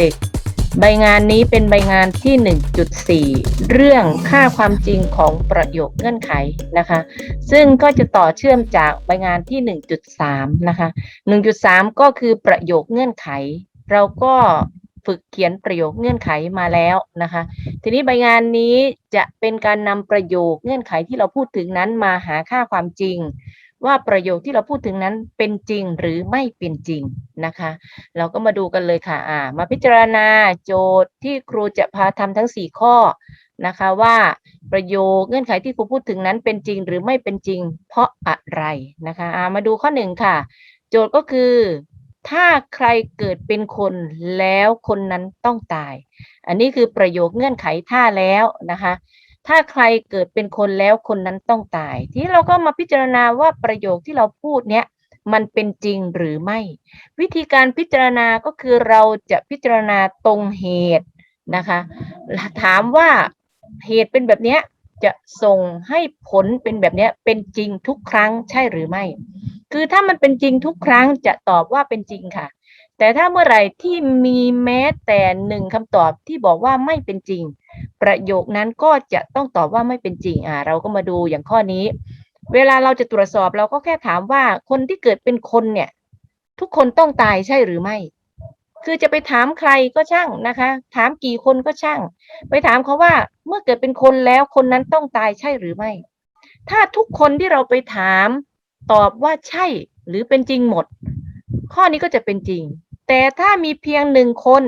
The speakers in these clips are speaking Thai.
เด็กๆ ใบงานนี้เป็นใบงานที่ 1.4 เรื่องค่าความจริงของประโยคเงื่อนไขนะคะ ซึ่งก็จะต่อเชื่อมจากใบงานที่ 1.3 นะคะ 1.3 ก็คือประโยคเงื่อนไข เราก็ฝึกเขียนประโยคเงื่อนไขมาแล้วนะคะ ทีนี้ใบงานนี้จะเป็นการนำประโยคเงื่อนไขที่เราพูดถึงนั้นมาหาค่าความจริง ว่าประโยคที่เราพูดถึงนั้นเป็นจริงหรือไม่เป็นจริงนะคะ เราก็มาดูกันเลยค่ะอ่ามาพิจารณาโจทย์ที่ครูจะพาทำทั้ง 4 ข้อนะคะว่าประโยคเงื่อนไขที่ครูพูดถึงนั้นเป็นจริงหรือไม่เป็นจริง เพราะอะไรนะคะอ่ามาดูข้อหนึ่งค่ะ โจทย์ก็คือ ถ้าใครเกิดเป็นคนแล้วคนนั้นต้องตาย อันนี้คือประโยคเงื่อนไขถ้าแล้วนะคะ ถ้าใครเกิดเป็นคนแล้วคนนั้นต้องตาย ที่เราก็มาพิจารณาว่าประโยคที่เราพูดเนี้ยมันเป็นจริงหรือไม่ วิธีการพิจารณาก็คือเราจะพิจารณาตรงเหตุนะคะถามว่าเหตุเป็นแบบเนี้ยจะส่งให้ผลเป็นแบบเนี้ยเป็นจริงทุกครั้งใช่หรือไม่ คือถ้ามันเป็นจริงทุกครั้งจะตอบว่าเป็นจริงค่ะ แต่ถ้าเมื่อไหร่ที่มีแม้แต่หนึ่งคำตอบที่บอกว่าไม่เป็นจริง ประโยคนั้นก็จะต้องตอบว่าไม่เป็นจริงอ่าเราก็มาดูอย่างข้อนี้ เวลาเราจะตรวจสอบเราก็แค่ถามว่าคนที่เกิดเป็นคนเนี่ย ทุกคนต้องตายใช่หรือไม่คือจะไปถามใครก็ช่างนะคะ ถามกี่คนก็ช่าง ไปถามเขาว่าเมื่อเกิดเป็นคนแล้วคนนั้นต้องตายใช่หรือไม่ ถ้าทุกคนที่เราไปถามตอบว่าใช่หรือเป็นจริงหมด ข้อนี้ก็จะเป็นจริง แต่ถ้ามีเพียงหนึ่งคน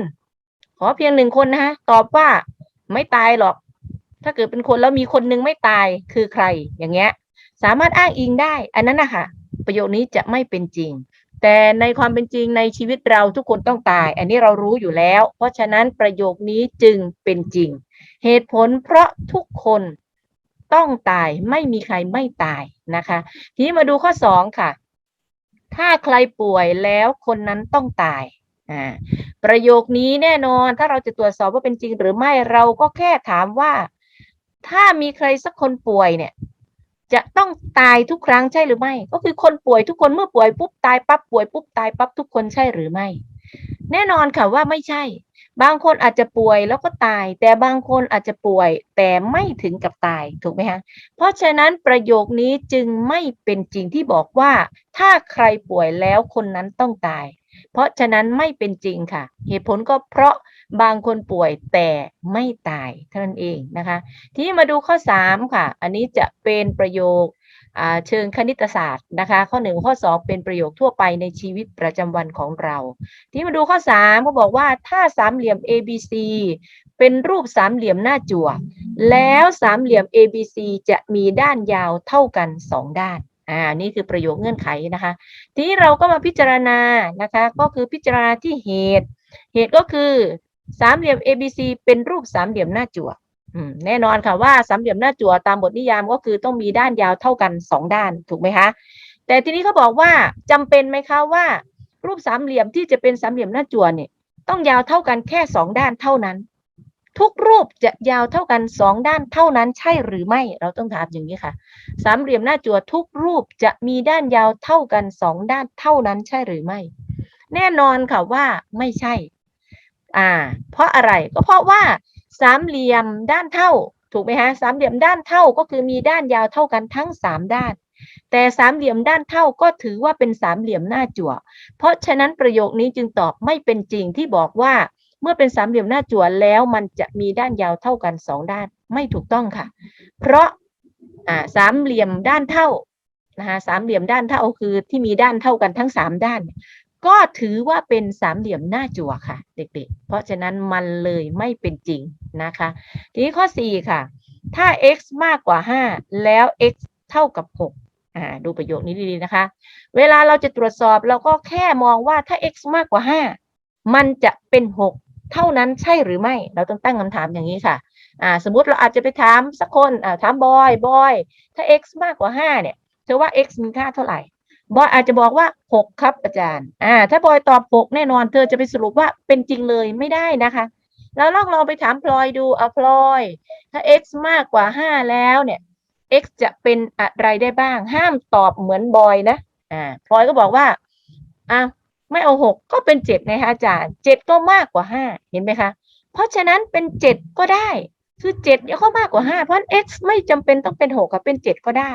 ขอเพียงหนึ่งคนนะฮะตอบว่าไม่ตายหรอก ถ้าเกิดเป็นคนแล้วมีคนหนึงไม่ตายคือใครอย่างเงี้ย สามารถอ้างอิงได้ อันนั้นนะคะประโยคนี้จะไม่เป็นจริง แต่ในความเป็นจริงในชีวิตเราทุกคนต้องตาย อันนี้เรารู้อยู่แล้ว เพราะฉะนั้นประโยคนี้จึงเป็นจริง เหตุผลเพราะทุกคนต้องตายไม่มีใครไม่ตายนะคะ ทีนี้มาดูข้อสองค่ะ ถ้าใครป่วยแล้วคนนั้นต้องตายอ่าประโยคนี้แน่นอนถ้าเราจะตรวจสอบว่าเป็นจริงหรือไม่เราก็แค่ถามว่า ถ้ามีใครสักคนป่วยเนี่ย จะต้องตายทุกครั้งใช่หรือไม่ ก็คือคนป่วยทุกคนเมื่อป่วยปุ๊บตายปั๊บป่วยปุ๊บตายปั๊บทุกคนใช่หรือไม่ แน่นอนค่ะว่าไม่ใช่ บางคนอาจจะป่วยแล้วก็ตาย แต่บางคนอาจจะป่วยแต่ไม่ถึงกับตายถูกไหมฮะเพราะฉะนั้นประโยคนี้จึงไม่เป็นจริงที่บอกว่า ถ้าใครป่วยแล้วคนนั้นต้องตาย เพราะฉะนั้นไม่เป็นจริงค่ะ เหตุผลก็เพราะบางคนป่วยแต่ไม่ตายเท่านั้นเองนะคะ ทีนี้มาดูข้อ 3 ค่ะ อันนี้จะเป็นประโยค เชิงคณิตศาสตร์นะคะข้อ 1 ข้อ 2 เป็นประโยคทั่วไปในชีวิตประจำวันของเรา ทีนี้มาดูข้อ3เขาบอกว่าถ้าสามเหลี่ยม ABC เป็นรูปสามเหลี่ยมหน้าจั่วแล้วสามเหลี่ยม ABC จะมีด้านยาวเท่ากัน 2 ด้านอ่านี่คือประโยคเงื่อนไขนะคะ ทีนี้เราก็มาพิจารณานะคะ ก็คือพิจารณาที่เหตุ เหตุก็คือสามเหลี่ยม ABC เป็นรูปสามเหลี่ยมหน้าจั่ว แน่นอนค่ะว่าสามเหลี่ยมหน้าจั่วตามบทนิยามก็คือต้องมีด้านยาวเท่ากันสองด้านถูกไหมคะแต่ทีนี้เขาบอกว่าจำเป็นไหมคะว่า รูปสามเหลี่ยมที่จะเป็นสามเหลี่ยมหน้าจั่วเนี่ยต้องยาวเท่ากันแค่สองด้านเท่านั้น ทุกรูปจะยาวเท่ากันสองด้านเท่านั้น ใช่หรือไม่เราต้องถามอย่างนี้ค่ะ สามเหลี่ยมหน้าจั่วทุกรูปจะมีด้านยาวเท่ากันสองด้านเท่านั้นใช่หรือไม่ แน่นอนค่ะว่าไม่ใช่ อ่า เพราะอะไรก็เพราะว่า สามเหลี่ยมด้านเท่า ถูกไหมฮะสามเหลี่ยมด้านเท่าก็คือมีด้านยาวเท่ากันทั้งสามด้าน แต่สามเหลี่ยมด้านเท่าก็ถือว่าเป็นสามเหลี่ยมหน้าจั่ว เพราะฉะนั้นประโยคนี้จึงตอบไม่เป็นจริงที่บอกว่าเมื่อเป็นสามเหลี่ยมหน้าจั่วแล้วมันจะมีด้านยาวเท่ากันสองด้านไม่ถูกต้องค่ะ เพราะอ่าสามเหลี่ยมด้านเท่านะคะสามเหลี่ยมด้านเท่าคือที่มีด้านเท่ากันทั้งสามด้าน ก็ถือว่าเป็นสามเหลี่ยมหน้าจั่วค่ะ เด็ก ๆ เพราะฉะนั้นมันเลยไม่เป็นจริงนะคะ ทีนี้ข้อ 4 ค่ะ ถ้า x มากกว่า 5 แล้ว x เท่ากับ6อ่าดูประโยคนี้ดีๆนะคะ เวลาเราจะตรวจสอบเราก็แค่มองว่าถ้า x มากกว่า 5 มันจะเป็น 6 เท่านั้นใช่หรือไม่ เราต้องตั้งคำถามอย่างนี้ค่ะอ่าสมมุติเราอาจจะไปถามสักคนอ่าถามบอยบอยถ้า x มากกว่า 5 เนี่ยเธอว่า x มีค่าเท่าไหร่ บอยอาจจะบอกว่าหกครับอาจารย์ อ่า ถ้าบอยตอบหกแน่นอนเธอจะไปสรุปว่าเป็นจริงเลยไม่ได้นะคะ แล้วลองลองไปถามพลอยดูอะพลอย ถ้า x มากกว่าห้าแล้วเนี่ย x จะเป็นอะไรได้บ้าง ห้ามตอบเหมือนบอยนะ อ่าพลอยก็บอกว่าอะไม่เอาหกก็เป็นเจ็ดไงคะอาจารย์เจ็ดก็มากกว่าห้าเห็นไหมคะ เพราะฉะนั้นเป็นเจ็ดก็ได้ คือเจ็ดเนี่ยก็มากกว่าห้าเพราะ x ไม่จำเป็นต้องเป็นหกค่ะเป็นเจ็ดก็ได้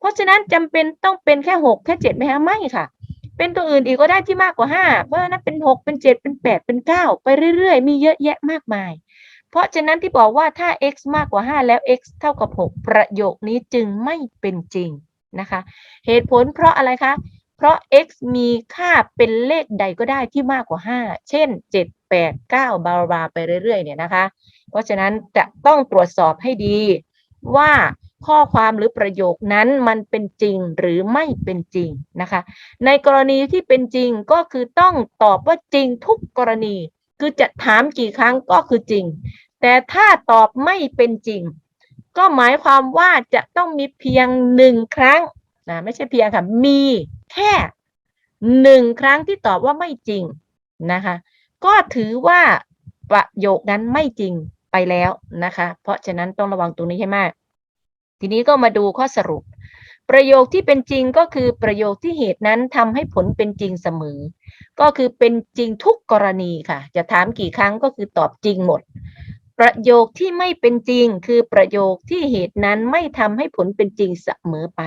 เพราะฉะนั้นจำเป็นต้องเป็นแค่หกแค่เจ็ดไหมคะไม่ค่ะ เป็นตัวอื่นอีกก็ได้ที่มากกว่าห้าเพราะฉะนั้นเป็นหกเป็นเจ็ดเป็นแปดเป็นเก้าไปเรื่อยๆ มีเยอะแยะมากมาย เพราะฉะนั้นที่บอกว่าถ้า x มากกว่า 5 แล้ว x เท่ากับ 6 ประโยคนี้จึงไม่เป็นจริงนะคะ เหตุผลเพราะอะไรคะ เพราะ x มีค่าเป็นเลขใดก็ได้ที่มากกว่า 5 เช่น 7 8 9 บาบาไปเรื่อยๆเนี่ยนะคะ เพราะฉะนั้นจะต้องตรวจสอบให้ดีว่า ข้อความหรือประโยคนั้นมันเป็นจริงหรือไม่เป็นจริงนะคะ ในกรณีที่เป็นจริงก็คือต้องตอบว่าจริงทุกกรณี คือจะถามกี่ครั้งก็คือจริง แต่ถ้าตอบไม่เป็นจริง ก็หมายความว่าจะต้องมีเพียงหนึ่งครั้งนะไม่ใช่เพียงค่ะมีแค่หนึ่งครั้งที่ตอบว่าไม่จริงนะคะ ก็ถือว่าประโยคนั้นไม่จริงไปแล้วนะคะ เพราะฉะนั้นต้องระวังตรงนี้ให้มาก ทีนี้ก็มาดูข้อสรุป ประโยคที่เป็นจริงก็คือประโยคที่เหตุนั้นทำให้ผลเป็นจริงเสมอ ก็คือเป็นจริงทุกกรณีค่ะ จะถามกี่ครั้งก็คือตอบจริงหมด ประโยคที่ไม่เป็นจริง คือประโยคที่เหตุนั้นไม่ทำให้ผลเป็นจริงเสมอไป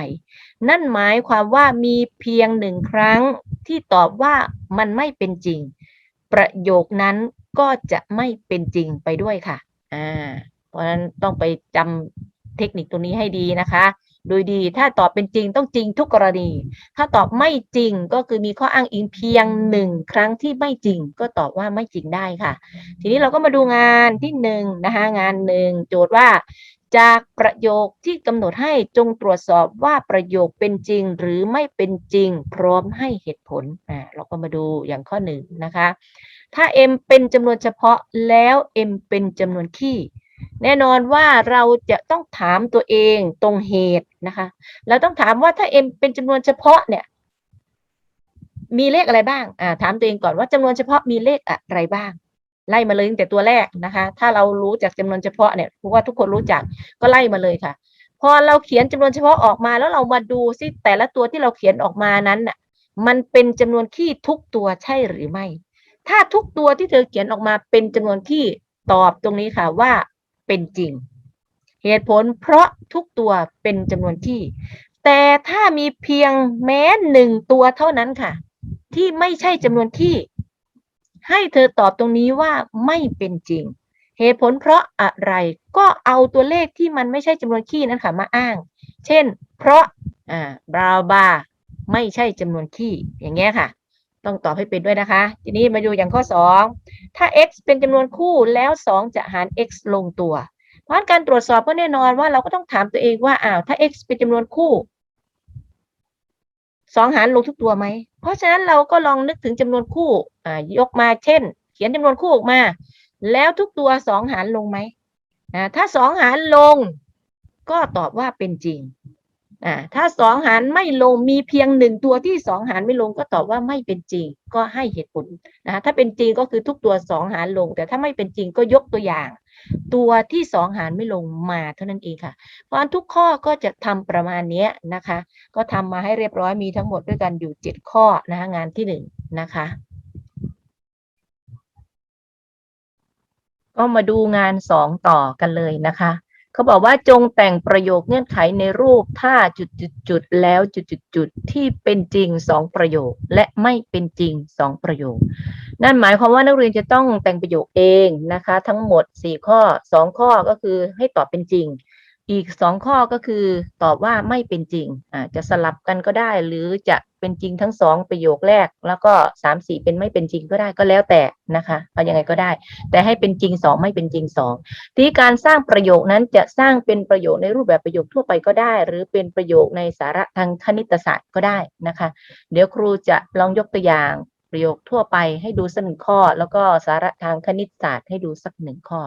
นั่นหมายความว่ามีเพียงหนึ่งครั้งที่ตอบว่ามันไม่เป็นจริง ประโยคนั้นก็จะไม่เป็นจริงไปด้วยค่ะอ่าเพราะฉะนั้นต้องไปจำ เทคนิคตรงนี้ให้ดีนะคะ โดยดีถ้าตอบเป็นจริงต้องจริงทุกกรณี ถ้าตอบไม่จริงก็คือมีข้ออ้างอิงเพียงหนึ่งครั้งที่ไม่จริงก็ตอบว่าไม่จริงได้ค่ะ ทีนี้เราก็มาดูงานที่หนึ่งนะคะงานหนึ่งโจทย์ว่าจากประโยคที่กำหนดให้จงตรวจสอบว่าประโยคเป็นจริงหรือไม่เป็นจริง พร้อมให้เหตุผลอ่าเราก็มาดูอย่างข้อหนึ่งนะคะ ถ้า m เป็นจำนวนเฉพาะแล้ว m เป็นจำนวนคี่ แน่นอนว่าเราจะต้องถามตัวเองตรงเหตุนะคะเราต้องถามว่าถ้า m เป็นจำนวนเฉพาะเนี่ย มีเลขอะไรบ้างอ่าถามตัวเองก่อนว่าจำนวนเฉพาะมีเลขอะไรบ้าง ไล่มาเลยตั้งแต่ตัวแรกนะคะ ถ้าเรารู้จากจำนวนเฉพาะเนี่ยเพราะว่าทุกคนรู้จักก็ไล่มาเลยค่ะ พอเราเขียนจำนวนเฉพาะออกมาแล้วเรามาดูซิแต่ละตัวที่เราเขียนออกมานั้นน่ะ มันเป็นจำนวนคี่ทุกตัวใช่หรือไม่ ถ้าทุกตัวที่เธอเขียนออกมาเป็นจำนวนคี่ตอบตรงนี้ค่ะว่า เป็นจริง เหตุผลเพราะทุกตัวเป็นจำนวนที่ แต่ถ้ามีเพียงแม้หนึ่งตัวเท่านั้นค่ะ ที่ไม่ใช่จำนวนที่ ให้เธอตอบตรงนี้ว่าไม่เป็นจริง เหตุผลเพราะอะไรก็เอาตัวเลขที่มันไม่ใช่จำนวนคี่นั้นค่ะมาอ้าง เช่น เพราะอ่าบราบาไม่ใช่จำนวนคี่อย่างเงี้ยค่ะ ต้องตอบให้เป็นด้วยนะคะ ทีนี้มาดูอย่างข้อ 2 ถ้า x เป็นจำนวนคู่แล้ว 2 จะหาร x ลงตัว เพราะฉะนั้นการตรวจสอบก็แน่นอนว่าเราก็ต้องถามตัวเองว่าอ้าวถ้า x เป็นจำนวนคู่สองหารลงทุกตัวไหม เพราะฉะนั้นเราก็ลองนึกถึงจำนวนคู่อ่ายกมาเช่น เขียนจำนวนคู่ออกมา แล้วทุกตัวสองหารลงไหมอ่าถ้าสองหารลง ก็ตอบว่าเป็นจริง อ่าถ้าสองหารไม่ลงมีเพียงหนึ่งตัวที่สองหารไม่ลงก็ตอบว่าไม่เป็นจริง ก็ให้เหตุผลนะคะถ้าเป็นจริงก็คือทุกตัวสองหารลง แต่ถ้าไม่เป็นจริงก็ยกตัวอย่าง ตัวที่สองหารไม่ลงมาเท่านั้นเองค่ะ เพราะฉะนั้นทุกข้อก็จะทำประมาณนี้นะคะ ก็ทำมาให้เรียบร้อยมีทั้งหมดด้วยกันอยู่เจ็ดข้อนะคะงานที่หนึ่งนะคะก็มาดูงานสองต่อกันเลยนะคะ เขาบอกว่าจงแต่งประโยคเงื่อนไขในรูปถ้าจุดจุดจุดแล้วจุดจุดจุดที่เป็นจริงสองประโยคและไม่เป็นจริงสองประโยค นั่นหมายความว่านักเรียนจะต้องแต่งประโยคเองนะคะ ทั้งหมดสี่ข้อสองข้อก็คือให้ตอบเป็นจริง อีกสองข้อก็คือตอบว่าไม่เป็นจริงอ่าจะสลับกันก็ได้ หรือจะเป็นจริงทั้งสองประโยคแรก แล้วก็สามสี่เป็นไม่เป็นจริงก็ได้ก็แล้วแต่นะคะเอายังไงก็ได้ แต่ให้เป็นจริงสองไม่เป็นจริงสองทีนี้การสร้างประโยคนั้นจะสร้างเป็นประโยคในรูปแบบประโยคทั่วไปก็ได้ หรือเป็นประโยคในสาระทางคณิตศาสตร์ก็ได้นะคะ เดี๋ยวครูจะลองยกตัวอย่าง ประโยคทั่วไปให้ดูสักหนึ่งข้อ แล้วก็สาระทางคณิตศาสตร์ให้ดูสักหนึ่งข้อ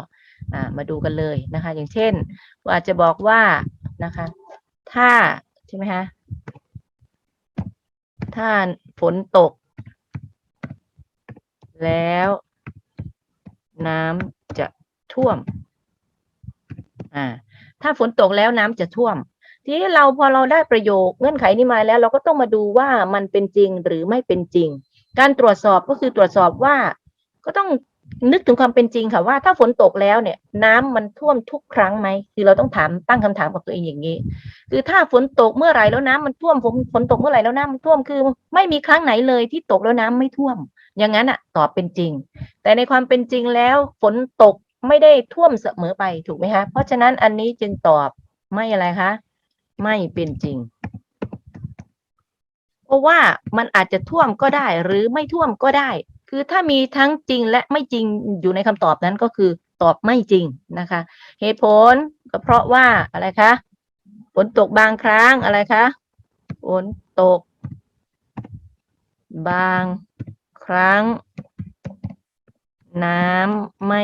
อามาดูกันเลยนะคะ อย่างเช่นอาจจะบอกว่านะคะ ถ้าใช่ไหมคะถ้าฝนตก แล้วน้ำจะท่วม อ่า ถ้าฝนตกแล้วน้ำจะท่วม ทีนี้เราพอเราได้ประโยคเงื่อนไขนี้มาแล้ว เราก็ต้องมาดูว่ามันเป็นจริงหรือไม่เป็นจริง การตรวจสอบก็คือตรวจสอบว่า ก็ต้องนึกถึงความเป็นจริงค่ะว่าถ้าฝนตกแล้วเนี่ย น้ำมันท่วมทุกครั้งไหมคือเราต้องถามตั้งคำถามกับตัวเองอย่างนี้ คือถ้าฝนตกเมื่อไหร่แล้วน้ำมันท่วมฝนฝนตกเมื่อไหร่แล้วน้ำมันท่วมคือ ไม่มีครั้งไหนเลยที่ตกแล้วน้ำไม่ท่วม อย่างนั้นอะตอบเป็นจริง แต่ในความเป็นจริงแล้วฝนตกไม่ได้ท่วมเสมอไปถูกไหมคะเพราะฉะนั้นอันนี้จึงตอบไม่อะไรคะไม่เป็นจริง เพราะว่ามันอาจจะท่วมก็ได้หรือไม่ท่วมก็ได้ คือถ้ามีทั้งจริงและไม่จริงอยู่ในคำตอบนั้นก็คือตอบไม่จริงนะคะ เหตุผลก็เพราะว่าอะไรคะฝนตกบางครั้งอะไรคะฝนตก บางครั้ง น้ำไม่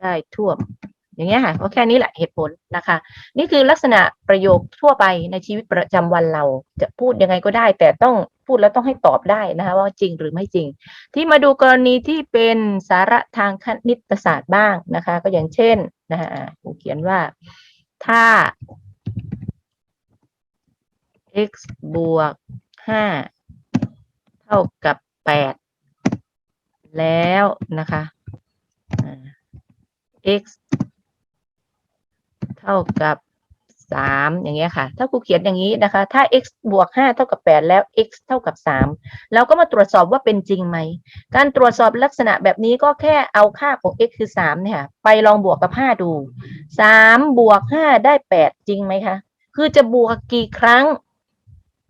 ได้ท่วม อย่างเงี้ยค่ะก็แค่นี้แหละเหตุผลนะคะ นี่คือลักษณะประโยคทั่วไปในชีวิตประจำวันเราจะพูดยังไงก็ได้ แต่ต้องพูดแล้วต้องให้ตอบได้นะคะ ว่าจริงหรือไม่จริง ที่มาดูกรณีที่เป็นสาระทางคณิตศาสตร์บ้างนะคะ ก็อย่างเช่นนะคะผมเขียนว่า ถ้า x บวกห้าเท่ากับแปดแล้วนะคะ x เท่ากับสามอย่างเงี้ยค่ะ ถ้าครูเขียนอย่างนี้นะคะ ถ้า x บวกห้าเท่ากับแปดแล้ว x เท่ากับสามเราก็มาตรวจสอบว่าเป็นจริงไหม การตรวจสอบลักษณะแบบนี้ก็แค่เอาค่าของ x คือสามเนี่ยไปลองบวกกับห้าดูสามบวกห้าได้แปดจริงไหมคะ คือจะบวกกี่ครั้ง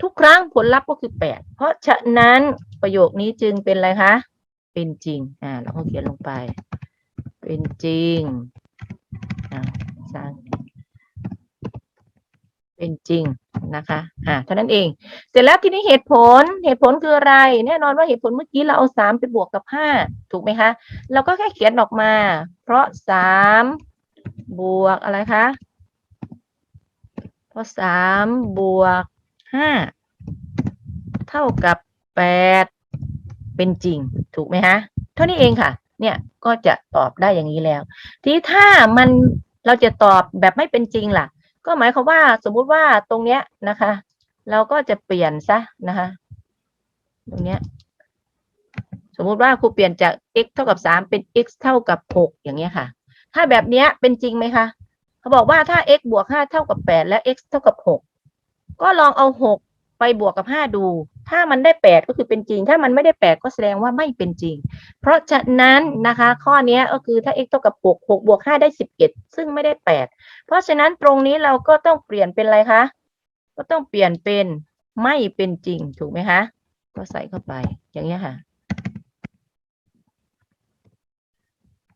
ทุกครั้งผลลัพธ์ก็คือแปดเพราะฉะนั้นประโยคนี้จึงเป็นอะไรคะ เป็นจริง อ่าเราก็เขียนลงไป เป็นจริงอ่าสร้าง เป็นจริงนะคะอ่าเท่านั้นเอง เสร็จแล้วทีนี้เหตุผล เหตุผลคืออะไร แน่นอนว่าเหตุผลเมื่อกี้เราเอาสามไปบวกกับห้าถูกไหมคะ เราก็แค่เขียนออกมา เพราะสามบวกอะไรคะ เพราะสามบวกห้าเท่ากับแปดเป็นจริง ถูกไหมคะ เท่านี้เองค่ะ เนี่ยก็จะตอบได้อย่างนี้แล้ว ทีถ้ามันเราจะตอบแบบไม่เป็นจริงล่ะ ก็หมายความว่าสมมุติว่าตรงเนี้ยนะคะ เราก็จะเปลี่ยนซะนะคะ ตรงเนี้ย สมมุติว่าครูเปลี่ยนจาก x เท่ากับสามเป็น x เท่ากับหกอย่างเงี้ยค่ะ ถ้าแบบเนี้ยเป็นจริงไหมคะเขาบอกว่าถ้า x บวกห้าเท่ากับแปดและ x เท่ากับหกก็ลองเอาหกไปบวกกับห้าดู ถ้ามันได้แปดก็คือเป็นจริง ถ้ามันไม่ได้แปดก็แสดงว่าไม่เป็นจริง เพราะฉะนั้นนะคะข้อนี้ก็คือถ้า x เท่ากับหกหกบวกห้าได้สิบเอ็ดซึ่งไม่ได้แปดเพราะฉะนั้นตรงนี้เราก็ต้องเปลี่ยนเป็นอะไรคะ ก็ต้องเปลี่ยนเป็นไม่เป็นจริงถูกไหมคะ ก็ใส่เข้าไปอย่างเงี้ค่ะ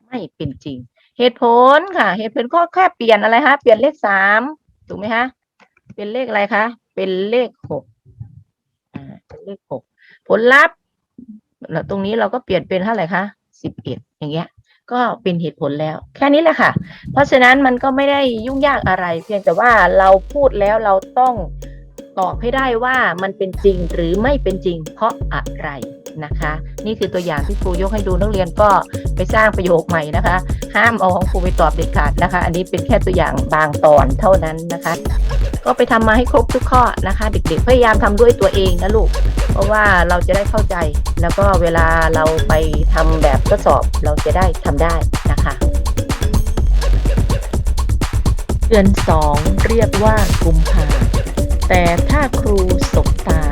ไม่เป็นจริง เหตุผลค่ะ เหตุผลก็แค่เปลี่ยนอะไรคะ เปลี่ยนเลขสามถูกไหมคะ เป็นเลขอะไรคะ เป็นเลขหก เลขหกผลลัพธ์แล้วตรงนี้เราก็เปลี่ยนเป็นเท่าไหร่คะสิบเอ็ดอย่างเงี้ย ก็เป็นเหตุผลแล้ว แค่นี้แหละค่ะ เพราะฉะนั้นมันก็ไม่ได้ยุ่งยากอะไร เพียงแต่ว่าเราพูดแล้วเราต้องตอบให้ได้ว่ามันเป็นจริงหรือไม่เป็นจริงเพราะอะไรนะคะ นี่คือตัวอย่างที่ครูยกให้ดูนักเรียนก็ไปสร้างประโยคใหม่นะคะ ห้ามเอาของครูไปตอบเด็ดขาดนะคะ อันนี้เป็นแค่ตัวอย่างบางตอนเท่านั้นนะคะ ก็ไปทำมาให้ครบทุกข้อนะคะ เด็กๆพยายามทำด้วยตัวเองนะลูก เพราะว่าเราจะได้เข้าใจ แล้วก็เวลาเราไปทำแบบทดสอบเราจะได้ทำได้นะคะเดือนสองเรียกว่ากุมภาแต่ถ้าครูสบตา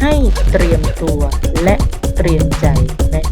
ให้เตรียมตัวและเตรียมใจและ